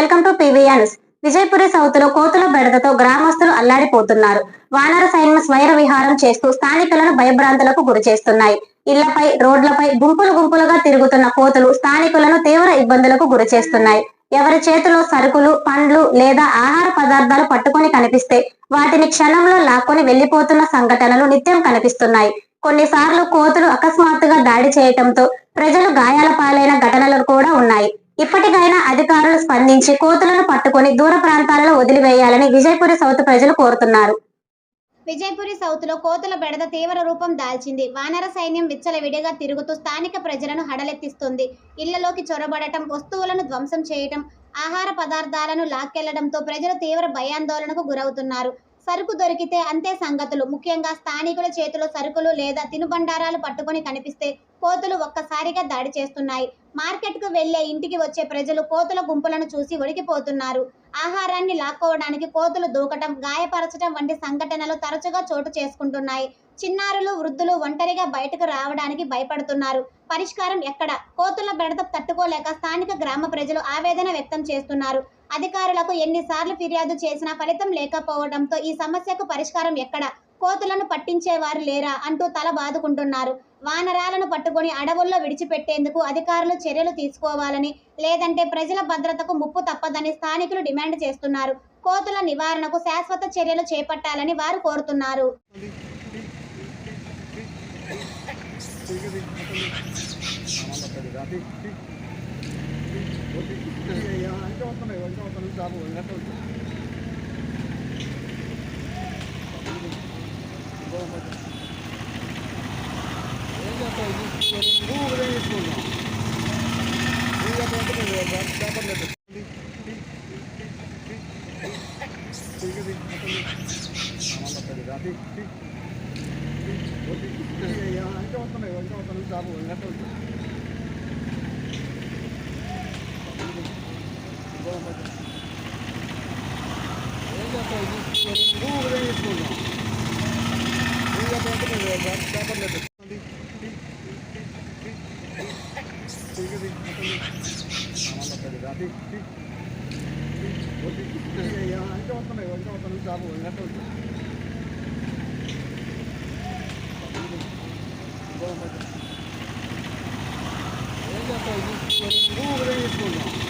Welcome to PVNS Vijayapuri సౌత్లో కోతుల బెడదతో గ్రామస్తులు అల్లాడిపోతున్నారు. వానర సైన్యం స్వైర విహారం చేస్తూ స్థానికులను భయభ్రాంతులకు గురి చేస్తున్నాయి. ఇళ్ళపై రోడ్లపై గుంపులు గుంపులుగా తిరుగుతున్న కోతులు స్థానికులను తీవ్ర ఇబ్బందులకు గురి చేస్తున్నాయి. ఎవరి చేతిలో సరుకులు పండ్లు లేదా ఆహార పదార్థాలు పట్టుకొని కనిపిస్తే వాటిని క్షణంలో లాక్కొని వెళ్ళిపోతున్న సంఘటనలు నిత్యం కనిపిస్తున్నాయి. కొన్నిసార్లు కోతులు అకస్మాత్తుగా దాడి చేయటంతో ప్రజలు గాయాల పాలైన ఘటనలు కూడా ఉన్నాయి. ఇప్పటికైనా అధికారులు స్పందించి కోతులను పట్టుకొని దూర ప్రాంతాలలో వదిలివేయాలని విజయపురి సౌత్ ప్రజలు కోరుతున్నారు. విజయపురి సౌత్లో కోతుల బెడద తీవ్ర రూపం దాల్చింది. వానర సైన్యం విచ్చలవిడిగా తిరుగుతూ స్థానిక ప్రజలను హడలెత్తిస్తుంది. ఇళ్ళలోకి చొరబడటం వస్తువులను ధ్వంసం చేయటం ఆహార పదార్థాలను లాక్కెళ్ళడంతో ప్రజలు తీవ్ర భయాందోళనకు గురవుతున్నారు. సరుకు దొరికితే అంతే సంగతులు. ముఖ్యంగా స్థానికుల చేతిలో సరుకులు లేదా తినుబండారాలు పట్టుకొని కనిపిస్తే కోతులు ఒక్కసారిగా దాడి చేస్తున్నాయి. మార్కెట్కు వెళ్ళే ఇంటికి వచ్చే ప్రజలు కోతుల గుంపులను చూసి ఉడికిపోతున్నారు ఆహారాన్ని లాక్కోవడానికి కోతులు దూకటం గాయపరచడం వంటి సంఘటనలు తరచుగా చోటు చేసుకుంటున్నాయి. చిన్నారులు వృద్ధులు ఒంటరిగా బయటకు రావడానికి భయపడుతున్నారు. పరిష్కారం ఎక్కడ? కోతుల బెడత తట్టుకోలేక స్థానిక గ్రామ ప్రజలు ఆవేదన వ్యక్తం చేస్తున్నారు. అధికారులకు ఎన్నిసార్లు ఫిర్యాదు చేసినా ఫలితం లేకపోవడంతో ఈ సమస్యకు పరిష్కారం ఎక్కడ? కోతులను పట్టించేవారు లేరా? అంటూ తల బాదుకుంటున్నారు. వానరాలను పట్టుకొని అడవుల్లో విడిచిపెట్టేందుకు అధికారులు చర్యలు తీసుకోవాలని లేదంటే ప్రజల భద్రతకు ముప్పు తప్పదని స్థానికులు డిమాండ్ చేస్తున్నారు. కోతుల నివారణకు శాశ్వత చర్యలు చేపట్టాలని వారు కోరుతున్నారు. అంటే వస్తున్నాయి అంటే వస్తున్నాయి జాబు గంట ఏం cômodo. Eu já estou indo por um escolhão. E por um.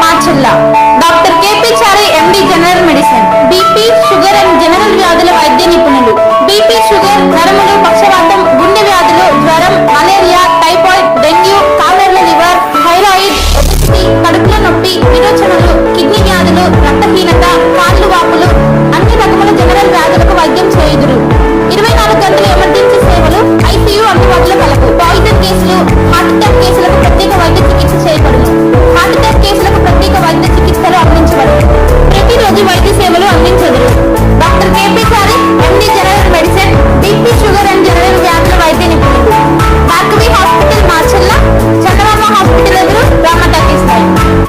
మా line doctor KP Chari MD general medicine.